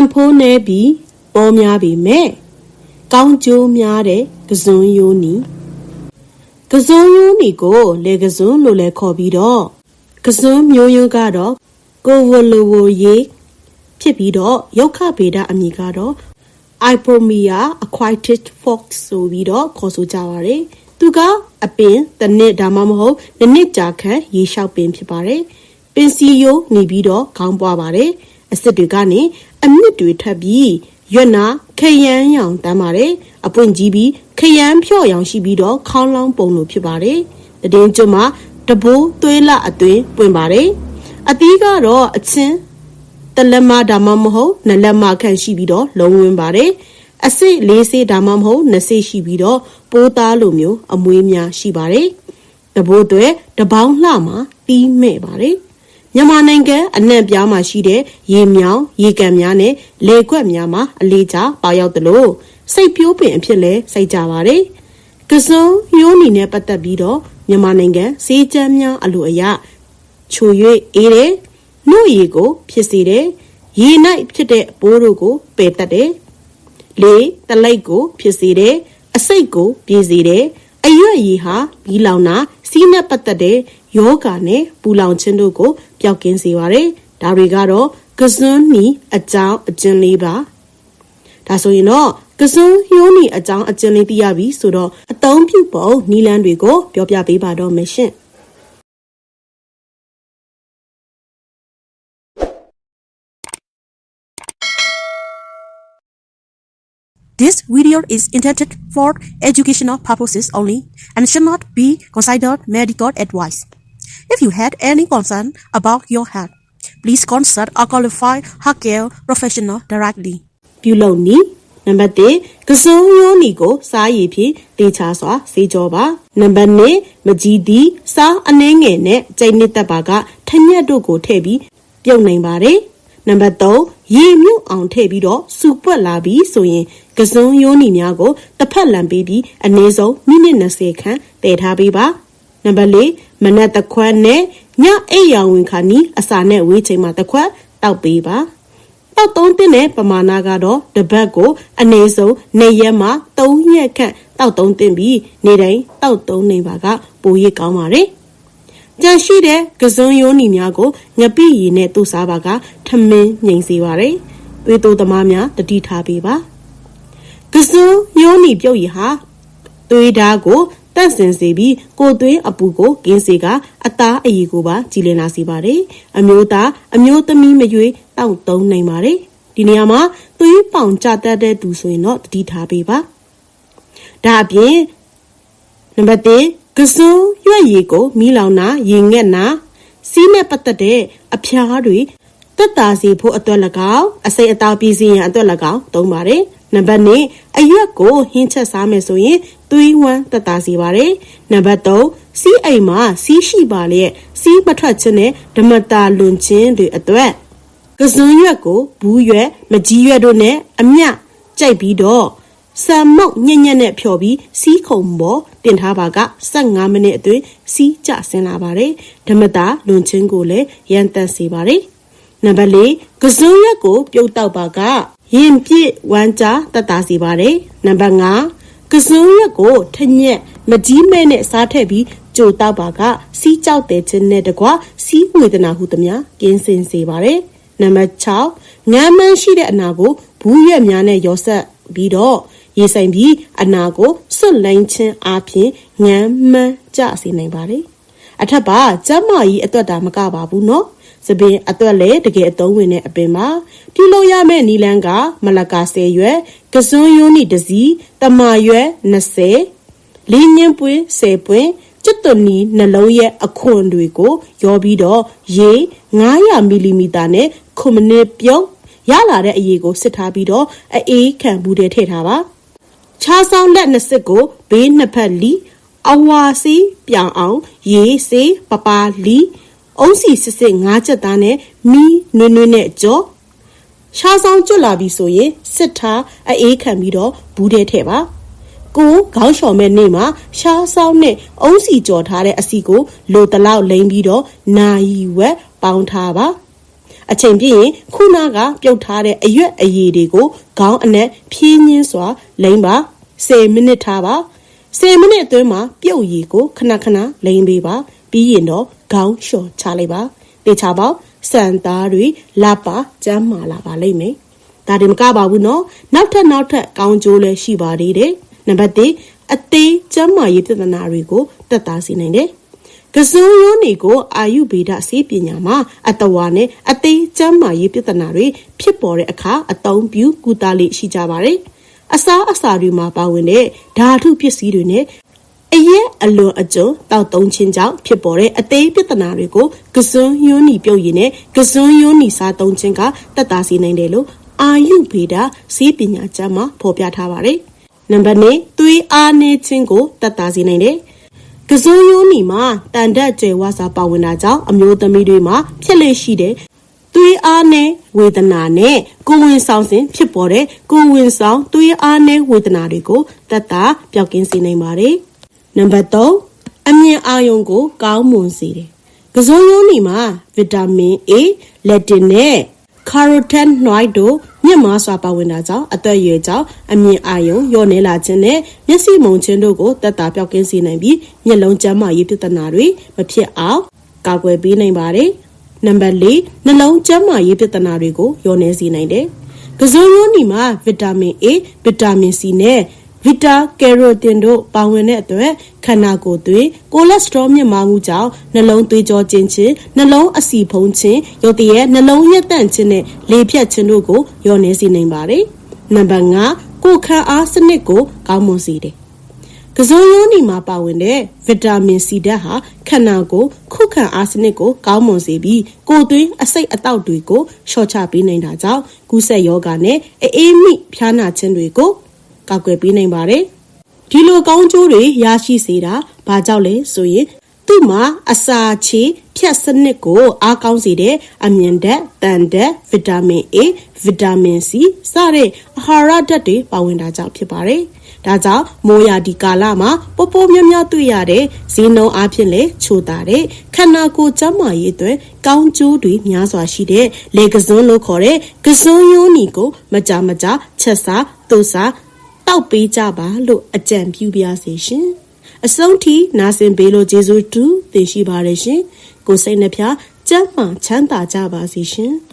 န်ဖိုးနေပြီးပေါ်များပေမဲ့ကောင်းကျိုးများတဲ့ကစွန်းယိုးနီကစွန်းယိုးနီကိုလေကစွန်းလို့လည်းခေါ်ပြီးတော့ကစွန်းမျိုးရိုးကတော့ကိုဝလိုဝရေဖြစ်ပြီးတော့ရုတ်ခဗေဒအမည်ကတော့ Ipomia aquatic fox ဆိုပြီးတော့ခေါ်ဆိုကြပါတယ်။သူကအပင်တစ်နှစ်ဒါမှမဟုတ်နှစ်နှစ်ကြာခန့်ရေလျှောက်ပင်ဖြစ်ပါတယ်။ပင်စီယိုနေပြီးတော့ခေါင်းပွားပါတယ်။ အစစ်တွေကနေအမြင့်တွေထပ်ပြီးရွက်နာခရမ်းရောင်တမ်းပါတယ်။အပွင့်ကြီးပြီးခရမ်းဖြော့ရောင်ရှိပြီးတော့ခေါင်းလောင်းပုံလိုဖြစ်ပါတယ်။တည်င်းကျွတ်မှာတဘိုးသွေးလအသွင်းပွင့်ပါတယ်။အသီးကတော့အချင်းတလက်မဒါမှမဟုတ်နလက်မခန့်ရှိပြီးတော့လုံးဝင်းပါတယ်။အစစ်လေးစေးဒါမှမဟုတ်နှစ်စေးရှိပြီးတော့ပိုးသားလိုမျိုးအမွေးများရှိပါတယ်။တဘိုးတွေတပေါင်းလှမှာတီးမဲ့ပါတယ်။ မြန်မာနိုင်ငံအနှံ့ပြားမှာရှိတဲ့ရေမြောင်ရေကန်များနဲ့လေကွက်များမှာအလေးချပါရောက်သလိုစိတ်ပြိုးပင်အဖြစ်လဲစိတ်ကြပါတယ်။ကစုံရိုးနီနဲ့ပတ်သက်ပြီးတော့မြန်မာနိုင်ငံစေးချမ်းများအလိုအယချို၍အေးတဲ့နှုတ်ရည်ကို ဖြစ်စေတယ်။ရေ၌ဖြစ်တဲ့ပိုးတို့ကိုပယ်တတ်တယ်။လေတလိုက်ကို ဖြစ်စေတယ်။အစိတ်ကို ပြေစေတယ်။အရွက်ရည်ဟာဘီလောင်တာစီးနဲ့ပတ်သက်တဲ့ ယောဂာနဲ့ပူလောင်ခြင်းတို့ကိုပျောက်ကင်းစေပါတယ်။ဒါတွေကတော့ကစွန်းနီအကြောင်းအကျဉ်းလေးပါ။ဒါဆိုရင်တော့ကစွန်းယိုးနီအကြောင်းအကျဉ်းလေးသိရပြီဆိုတော့အသုံးပြုပုံနီလန်းတွေကိုပြောပြပေးပါတော့မယ်ရှင်။ This video is intended for educational purposes only and should not be considered medical advice. If you had any concern about your health, please consult a qualified healthcare professional directly. ပြုလုပ်နည်းနံပါတ်1ကစုံရိုးနီကို စားရည်ဖြင့်တေချာစွာစေကြောပါနံပါတ်2မကြီးသည်စားအနှဲငယ်နဲ့ကြိတ်နှစ်သက်ပါကထညက်တို့ကိုထည့်ပြီးပြုတ်နိုင်ပါတယ်နံပါတ်3ရေမြုပ်အောင်ထည့်ပြီးတော့စူပွက်လာပြီးဆိုရင်ကစုံရိုးနီများကိုတစ်ဖက်လံပေးပြီးအနည်းဆုံးမိနစ်20ခန့်တည်ထားပေးပါ နံပါတ်4မနက်တစ်ခွက်နဲ့ညအိပ်ရောင်ဝင်ခါနီးအစာနဲ့ဝေးချိန်မှာတစ်ခွက်တောက်ပေးပါတောက်သုံးတင်တဲ့ပမာဏကတော့တစ်ပတ်ကိုအနည်းဆုံးနေ့ရက်မှ3ရက်ခန့်တောက်သုံးတင်ပြီးနေ့တိုင်းတောက်သုံးနေပါကပိုရကောင်းပါတယ်ကြံရှိတဲ့ကစွန်းရိုးနီများကိုငပိရည်နဲ့တူစားပါကထမင်းငိန်စေပါတယ်။သွေးတိုးသမားများတတိထားပေးပါ။ကစွန်းရိုးနီပြုတ်ရည်ဟာသွေးဓာတ်ကို တန့်စင်စေပြီးကိုသွေးအပူကိုကင်းစေကအသားအရည်ကိုပါကြည်လင်လာစေပါတယ်။အမျိုးသားအမျိုးသမီးမရွေးတောက်သုံးနိုင်ပါတယ်။ဒီနေရာမှာသွေးပေါင်ကြတတ်တဲ့သူဆိုရင်တော့တတိထားပေးပါ။ဒါအပြင်နံပါတ်1ကစွန်းရွက်ရည်ကိုမီးလောင်တာရေငက်နာစီးနဲ့ပတ်သက်တဲ့အဖျားတွေတက်တာစီဖို့အတွက်၎င်းအစိတ်အသားပြည်စီရင်အတွက်၎င်းသုံးပါတယ် နံပါတ်2အရွက်ကိုဟင်းချက်စားမယ်ဆိုရင်သွေးဝမ်းတက်တာစီပါတယ်နံပါတ်3စီးအိမ်မှာစီးရှိပါလျက်စီးမထွက်ခြင်းနဲ့ဓမ္မတာလွန်ခြင်းတွေအတွက်ကစွန်းရွက်ကိုဘူးရွက်မကြီးရွက်တို့နဲ့အမြကြိုက်ပြီးတော့ဆံမုတ်ညက်ညက်နဲ့ဖြော်ပြီးစီးခုံပေါ်တင်ထားပါက15မိနစ်အတွင်းစီးကျဆင်းလာပါတယ်ဓမ္မတာလွန်ချင်းကိုလည်းရန်တက်စေပါတယ်နံပါတ်၄ကစွန်းရက်ကိုပြုတ်တောက်ပါက ရင်ပြည့်ဝမ်းကြတတ်တာစီပါတယ်နံပါတ်5ကစွန်းရက်ကိုထညက်မကြီးမဲနဲ့စားထည့်ပြီးကြိုတောက်ပါကစီးကြောက်တဲ့ခြင်းနဲ့တကွစီးဝေဒနာဟုသမျှကင်းစင်စေပါတယ်နံပါတ်6ငမ်းမန်းရှိတဲ့အနာကိုဘူးရွက်များနဲ့ရောဆက်ပြီးတော့ရေဆိုင်ပြီးအနာကိုစွတ်လိုင်းခြင်းအပြင်ငမ်းမန်းကြစေနိုင်ပါတယ်အထက်ပါကျမကြီးအတွက်တာမကပါဘူးနော် စပင်အတွက်လည်းတကယ်အသုံးဝင်တဲ့အပင်ပါပြုလုပ်ရမယ့်နီလန်းကမလကာ10ရွက်ကစွန်းယိုးနီတစီတမာရွက်20လင်းညင်းပွင့်10ပွင့်ကျွတ်တနီနှလုံးရဲ့အခွန်တွေကိုရောပြီးတော့ရေ900မီလီမီတာနဲ့ခုမနစ်ပြုတ်ရလာတဲ့အရေးကိုစစ်ထားပြီးတော့အေးခံဘူးတဲ့ထည့်ထားပါခြားဆောင်လက်နှစ်စစ်ကိုဘေးနှစ်ဖက်လီအဝါစီပြောင်အောင် ရေစေးပပါလီ အုံးစီစစ်စစ်ငါးချက်သားနဲ့မီးနွေ့နွေ့နဲ့ကြောရှားဆောင်ကျွတ်လာပြီဆိုရင်စစ်ထားအေးခံပြီးတော့ဘူးတဲ့ထည့်ပါကိုခေါင်းလျှော်မဲ့နေ့မှာရှားဆောင်နဲ့အုံးစီကြော်ထားတဲ့အစီကိုလိုတလောက်လိမ့်ပြီးတော့နာယီဝက်ပေါင်းထားပါအချိန်ပြည့်ရင်ခုနကပြုတ်ထားတဲ့အရွက်အရည်တွေကိုခေါင်းအနက်ဖြင်းညင်းစွာလိမ့်ပါ10မိနစ်ထားပါ10မိနစ်အတွင်းမှာပြုတ်ရည်ကိုခဏခဏလိမ့်ပေးပါ ပြီးရင်တော့ခေါင်းလျှော်ချလိုက်ပါတေချာပေါက်စံသားတွေလပ်ပါကျမ်းမာလာပါလိမ့်မယ်ဒါတင်မကပါဘူးနော်နောက်ထပ်နောက်ထပ်ကောင်းကျိုးလည်းရှိပါသေးတယ်နံပါတ်1အသေးကျမ်းမာရေးပြဿနာတွေကိုတက်တာစေနိုင်တယ်ကစုံရိုးနေကိုအာယုဗေဒဆေးပညာမှာအတဝါနဲ့အသေးကျမ်းမာရေးပြဿနာတွေဖြစ်ပေါ်တဲ့အခါအသုံးပြုကုသလေးရှိကြပါတယ်။အစားအစာတွေမှာပါဝင်တဲ့ဓာတုပစ္စည်းတွေနဲ့ အရက်အလွန်အကျွံတောက်သုံးခြင်းကြောင့်ဖြစ်ပေါ်တဲ့အသေးပြဿနာတွေကိုကစွန်းယွန်းနီပြုတ်ရည်နဲ့ကစွန်းယွန်းနီစားသုံးခြင်းကတက်တာစေနိုင်တယ်လို့အာယုဗေဒဆေးပညာကျမ်းမှာဖော်ပြထားပါတယ်။နံပါတ်2သွေးအားနည်းခြင်းကိုတက်တာစေနိုင်တယ်။ကစိုးရိုးနီမှာတန်တက်ကျယ်ဝါစာပါဝင်တာကြောင့်အမျိုးသမီးတွေမှာဖြစ်လေရှိတဲ့သွေးအားနဲ့ဝေဒနာနဲ့ကိုယ်ဝင်ဆောင်စဉ်ဖြစ်ပေါ်တဲ့ကိုယ်ဝင်ဆောင်သွေးအားနဲ့ဝေဒနာတွေကိုတက်တာပျောက်ကင်းစေနိုင်ပါတယ်။ နံပါတ်3အမြင်အာရုံကို ကောင်းမွန်စေတယ်။ကစိုးရိုးနီမှာဗီတာမင် A လက်တင်နဲ့ carotenoid တို့မြင့်မားစွာပါဝင်တာကြောင့်အသက်အရွယ်ကြောင့်အမြင်အာရုံလျော့နေလာခြင်းနဲ့မျက်စိမုံခြင်းတို့ကိုတက်တာပြောက်ကင်းစေနိုင်ပြီးမျက်လုံးကျန်းမာရေးပြဿနာတွေမဖြစ်အောင်ကာကွယ်ပေးနိုင်ပါတယ်။နံပါတ်၄နှလုံးကျန်းမာရေးပြဿနာတွေကိုလျော့နေစေနိုင်တယ်။ကစိုးရိုးနီမှာဗီတာမင် A ဗီတာမင် C နဲ့ ဗီတာကယ်ရိုတင်တို့ပါဝင်တဲ့အတွက်ခန္ဓာကိုယ်သွေးကိုလက်စထရောမြင့်မားမှုကြောင့်နှလုံးသွေးကြောကျဉ်ခြင်းနှလုံးအဆီဖုံးခြင်းရုပ်တရက်နှလုံးရက်တန့်ခြင်းနဲ့လေဖြတ်ခြင်းတို့ကိုလျော့နေစေနိုင်ပါတယ်။နံပါတ်5ကိုယ်ခံအားစနစ်ကိုကောင်းမွန်စေတယ်။ကစိုးရိုးနီမှာပါဝင်တဲ့ဗီတာမင်စီဓာတ်ဟာခန္ဓာကိုယ်ခုခံအားစနစ်ကိုကောင်းမွန်စေပြီးကိုယ်သွင်းအစိတ်အတောက်တွေကိုလျှော့ချပေးနိုင်တာကြောင့်ကူးစက်ယောဂနဲ့အေးမိဖျားနာခြင်းတွေကို ကောက်ွယ်ပေးနိုင်ပါတယ်။ဒီလိုကောင်းကျိုးတွေရရှိစေတာဘာကြောင့်လဲဆိုရင်သူ့မှာအစာချေဖြတ်စနစ်ကိုအားကောင်းစေတဲ့အမြင်ဓာတ်၊တန်ဓာတ်၊ဗီတာမင် A ဗီတာမင် C စတဲ့အာဟာရဓာတ်တွေပါဝင်တာကြောင့်ဖြစ်ပါတယ်။ဒါကြောင့်မိုးရာဒီကာလမှာပိုပိုများများတွေ့ရတဲ့ဇီနှုံအားဖြင့်လည်းချိုတာတဲ့ခန္ဓာကိုယ်ကျန်းမာရေးအတွက်ကောင်းကျိုးတွေများစွာရှိတဲ့လေကစွန်းလို့ခေါ်တဲ့ကစွန်းယိုးနီကိုမကြမကြချက်စားသူစား တောက်ပေးကြပါလို့အကြံပြုပါစေရှင်။အဆုံးထိနာဆင်ပေးလို့ကျေးဇူးတူတင်ရှိပါတယ်ရှင်။ကိုစိတ်နှဖျားကျမ်းမာချမ်းသာကြပါစေရှင်။